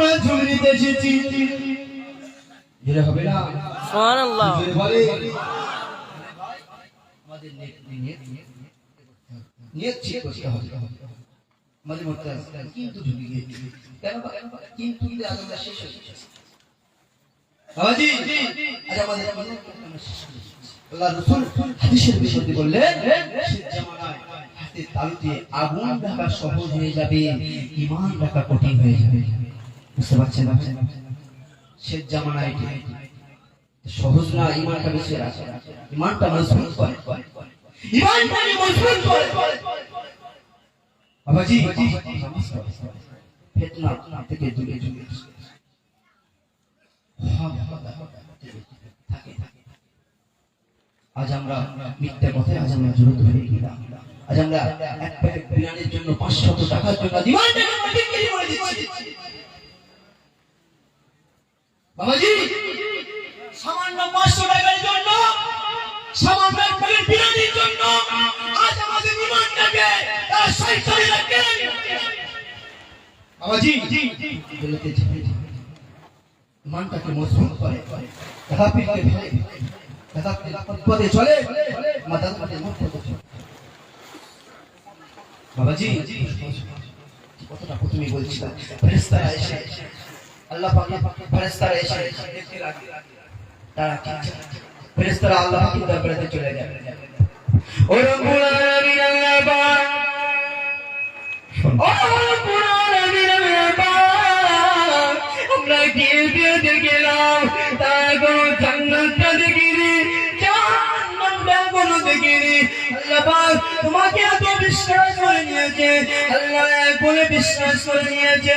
আমরা নিতে এসেছি। যেটা হবে না? সুবহানাল্লাহ। বলে আমাদের নেট নেট নিয়ত ঠিক করতে হবে। মাঝে মধ্যে কিন্তু ঢুকে গিয়েছে কেন কেন কিন্তু কিন্তু আলোচনা শেষ হয়ে গেছে। বাবাজি আজ আমাদের আমরা শেষ করে দিয়েছি। আল্লাহ রাসূল হাদিসের বিষয়টি বললেন জামানায় হাতে তালুতে আগুন রাখা সহজ হয়ে যাবে ঈমান রাখা কঠিন হয়ে যাবে। বুঝতে পারছেন শেষ জামানায় এটি। সহজ না, ইমানটা বেশি রাখে। ইমানটা মজবুত করে। থাকে থাকে আজ আমরা মিথ্যা কথায় আজ আমরা জড়িত হয়ে গেলাম। আজ আমরা এক প্যাকেট বিরিয়ানির জন্য পাঁচশত টাকার জন্য বাবাজি, সামান্য পাঁচশো টাকার জন্য, সামান্য প্যাকেট জন্য আজ আমাদের ইমানটাকে তারা শয়তানিরা কেড়ে নিচ্ছে। বাবাজি বলতে মজবুত করে তথাপিকে ফেলে পদে মুখ পদে চলে বাবাজি, কতটা প্রথমে বলছিলাম আল্লাহ পাক ফেরেশতারা এসে দেখতে লাগে তারা? ফেরেশতারা আল্লাহ পাকের দরবারে চলে যায় ও রব্বুল আলামিন, আল্লাহ তোমাকে এত বিশ্বাস করে নিয়েছে, আল্লাহ বলে বিশ্বাস করে নিয়েছে।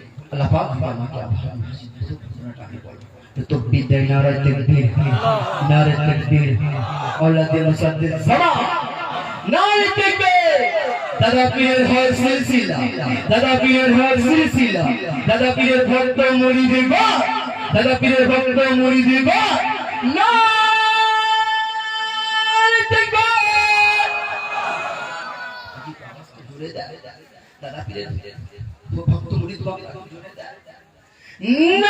আল্লাহ পাক আমাকে তাকবীর দাদা পীরের হয় সিলসিলা দাদা হয় ভক্ত মুরিদের বা দাদা পীরের ভক্ত মুরিদের বা নারায় তাকবীর জুড়ে দেয় দাদা আমার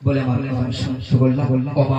বলে আমার কথা বললাম ওমা